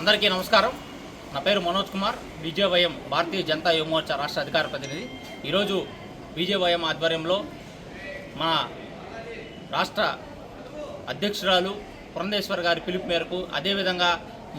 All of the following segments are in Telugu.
అందరికీ నమస్కారం. నా పేరు మనోజ్ కుమార్. బీజేవైఎం భారతీయ జనతా యువమోర్చా రాష్ట్ర అధికార ప్రతినిధి. ఈరోజు బీజేవైఎం ఆధ్వర్యంలో మా రాష్ట్ర అధ్యక్షురాలు పురంధేశ్వర్ గారి పిలుపు మేరకు అదేవిధంగా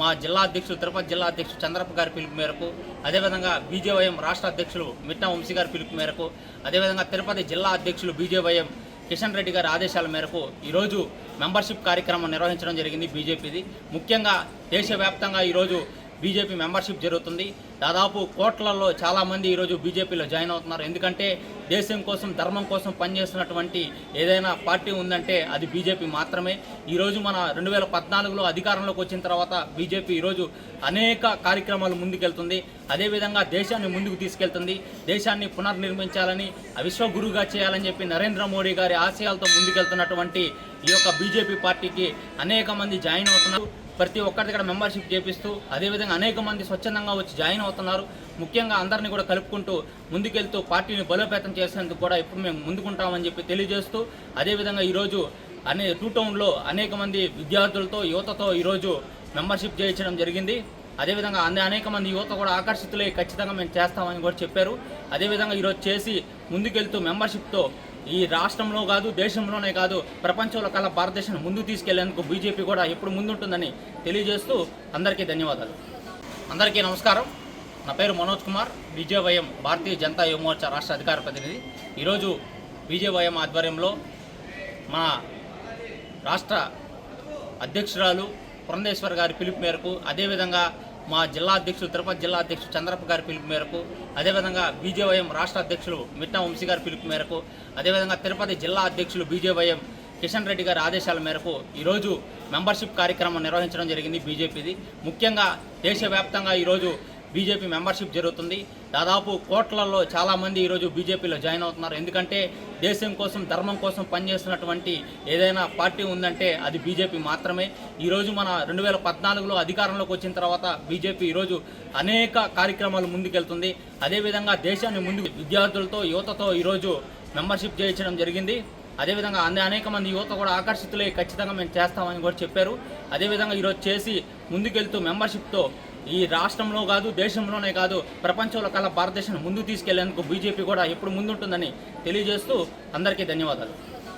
మా జిల్లా అధ్యక్షులు తిరుపతి జిల్లా అధ్యక్షులు చంద్రప్ప గారి పిలుపు మేరకు అదేవిధంగా బీజేవైఎం రాష్ట్ర అధ్యక్షులు మిట్టా వంశీ గారి పిలుపు మేరకు అదేవిధంగా తిరుపతి జిల్లా అధ్యక్షులు బీజేవైఎం కిషన్ రెడ్డి గారి ఆదేశాల మేరకు ఈరోజు మెంబర్షిప్ కార్యక్రమం నిర్వహించడం జరిగింది బీజేపీది. ముఖ్యంగా దేశవ్యాప్తంగా ఈరోజు బీజేపీ మెంబర్షిప్ జరుగుతుంది. దాదాపు కోట్లలో చాలామంది ఈరోజు బీజేపీలో జాయిన్ అవుతున్నారు. ఎందుకంటే దేశం కోసం ధర్మం కోసం పనిచేస్తున్నటువంటి ఏదైనా పార్టీ ఉందంటే అది బీజేపీ మాత్రమే. ఈరోజు మన రెండు వేల పద్నాలుగులో అధికారంలోకి వచ్చిన తర్వాత బీజేపీ ఈరోజు అనేక కార్యక్రమాలు ముందుకెళ్తుంది. అదేవిధంగా దేశాన్ని ముందుకు తీసుకెళ్తుంది. దేశాన్ని పునర్నిర్మించాలని విశ్వగురుగా చేయాలని చెప్పి నరేంద్ర మోడీ గారి ఆశయాలతో ముందుకెళ్తున్నటువంటి ఈ యొక్క బీజేపీ పార్టీకి అనేక మంది జాయిన్ అవుతున్నారు. ప్రతి ఒక్కరి దగ్గర మెంబర్షిప్ చేపిస్తూ అదేవిధంగా అనేక మంది స్వచ్ఛందంగా వచ్చి జాయిన్ అవుతున్నారు. ముఖ్యంగా అందరినీ కూడా కలుపుకుంటూ ముందుకెళ్తూ పార్టీని బలోపేతం చేసేందుకు కూడా ఇప్పుడు మేము ముందుకుంటామని చెప్పి తెలియజేస్తూ అదేవిధంగా ఈరోజు అనే టూ టౌన్లో అనేక మంది విద్యార్థులతో యువతతో ఈరోజు మెంబర్షిప్ చేయించడం జరిగింది. అదేవిధంగా అన్ని అనేక మంది యువత కూడా ఆకర్షితులై ఖచ్చితంగా మేము చేస్తామని కూడా చెప్పారు. అదేవిధంగా ఈరోజు చేసి ముందుకెళ్తూ మెంబర్షిప్తో ఈ రాష్ట్రంలో కాదు దేశంలోనే కాదు ప్రపంచంలో కల్లా భారతదేశాన్ని ముందుకు తీసుకెళ్ళేందుకు బీజేపీ కూడా ఎప్పుడు ముందుంటుందని తెలియజేస్తూ అందరికీ ధన్యవాదాలు. అందరికీ నమస్కారం. నా పేరు మనోజ్ కుమార్ విజయవయం భారతీయ జనతా యువమోర్చా రాష్ట్ర అధికార ప్రతినిధి. ఈరోజు విజయవయం ఆధ్వర్యంలో మా రాష్ట్ర అధ్యక్షురాలు పురంధేశ్వర్ గారి పిలుపు మేరకు అదేవిధంగా మా జిల్లా అధ్యక్షులు తిరుపతి జిల్లా అధ్యక్షులు చంద్రప్ప గారి పిలుపు మేరకు అదేవిధంగా బీజేవైఎం రాష్ట్ర అధ్యక్షులు మిట్టా వంశీ గారి పిలుపు మేరకు అదేవిధంగా తిరుపతి జిల్లా అధ్యక్షులు బీజేవైఎం కిషన్ రెడ్డి గారి ఆదేశాల మేరకు ఈరోజు మెంబర్షిప్ కార్యక్రమం నిర్వహించడం జరిగింది బీజేపీది. ముఖ్యంగా దేశవ్యాప్తంగా ఈరోజు బీజేపీ మెంబర్షిప్ జరుగుతుంది. దాదాపు కోట్లలో చాలామంది ఈరోజు బీజేపీలో జాయిన్ అవుతున్నారు. ఎందుకంటే దేశం కోసం ధర్మం కోసం పనిచేస్తున్నటువంటి ఏదైనా పార్టీ ఉందంటే అది బీజేపీ మాత్రమే. ఈరోజు మన రెండు వేల పద్నాలుగులో అధికారంలోకి వచ్చిన తర్వాత బీజేపీ ఈరోజు అనేక కార్యక్రమాలు ముందుకెళ్తుంది. అదేవిధంగా దేశాన్ని ముందుకు విద్యార్థులతో యువతతో ఈరోజు మెంబర్షిప్ చేయించడం జరిగింది. అదేవిధంగా అన్ని అనేక మంది యువత కూడా ఆకర్షితులై ఖచ్చితంగా మేము చేస్తామని కూడా చెప్పారు. అదేవిధంగా ఈరోజు చేసి ముందుకెళ్తూ మెంబర్షిప్తో ఈ రాష్ట్రంలో కాదు దేశంలోనే కాదు ప్రపంచంలో కల భారతదేశాన్ని ముందుకు తీసుకెళ్ళేందుకు బీజేపీ కూడా ఎప్పుడు ముందుంటుందని తెలియజేస్తూ అందరికీ ధన్యవాదాలు.